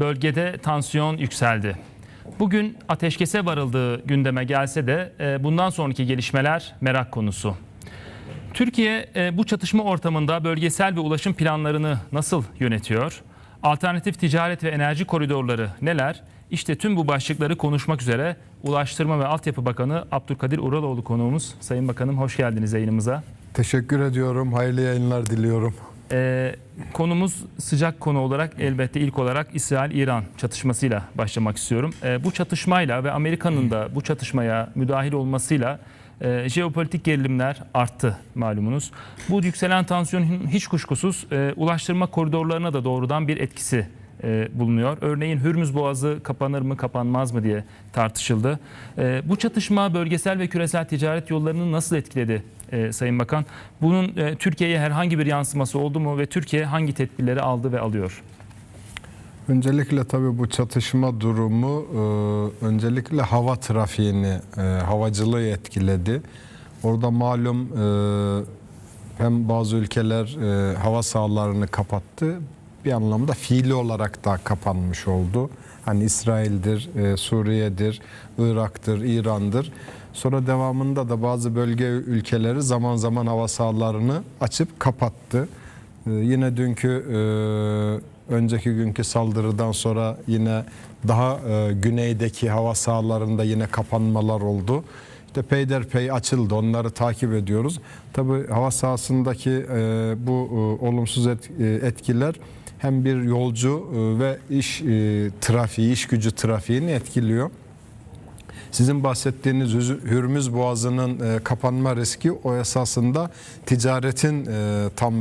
bölgede tansiyon yükseldi. Bugün ateşkese varıldığı gündeme gelse de e, bundan sonraki gelişmeler merak konusu. Türkiye e, bu çatışma ortamında bölgesel ve ulaşım planlarını nasıl yönetiyor? Alternatif ticaret ve enerji koridorları neler? İşte tüm bu başlıkları konuşmak üzere Ulaştırma ve Altyapı Bakanı Abdülkadir Uraloğlu konuğumuz. Sayın Bakanım hoş geldiniz yayınımıza. Teşekkür ediyorum. Hayırlı yayınlar diliyorum. Ee, konumuz sıcak konu olarak elbette ilk olarak İsrail-İran çatışmasıyla başlamak istiyorum. Ee, bu çatışmayla ve Amerika'nın da bu çatışmaya müdahil olmasıyla e, jeopolitik gerilimler arttı malumunuz. Bu yükselen tansiyonun hiç kuşkusuz e, ulaştırma koridorlarına da doğrudan bir etkisi e, bulunuyor. Örneğin Hürmüz Boğazı kapanır mı kapanmaz mı diye tartışıldı. E, bu çatışma bölgesel ve küresel ticaret yollarını nasıl etkiledi e, Sayın Bakan? Bunun e, Türkiye'ye herhangi bir yansıması oldu mu ve Türkiye hangi tedbirleri aldı ve alıyor? Öncelikle tabii bu çatışma durumu e, öncelikle hava trafiğini, e, havacılığı etkiledi. Orada malum e, hem bazı ülkeler e, hava sahalarını kapattı. Bir anlamda fiili olarak da kapanmış oldu. Hani İsrail'dir, e, Suriye'dir, Irak'tır, İran'dır. Sonra devamında da bazı bölge ülkeleri zaman zaman hava sahalarını açıp kapattı. E, yine dünkü e, önceki günkü saldırıdan sonra yine daha güneydeki hava sahalarında yine kapanmalar oldu. İşte peyderpey açıldı. Onları takip ediyoruz. Tabii hava sahasındaki e, bu e, olumsuz et, e, etkiler hem bir yolcu e, ve iş e, trafiği, iş gücü trafiğini etkiliyor. Sizin bahsettiğiniz Hürmüz Boğazı'nın e, kapanma riski o esasında ticaretin e, tam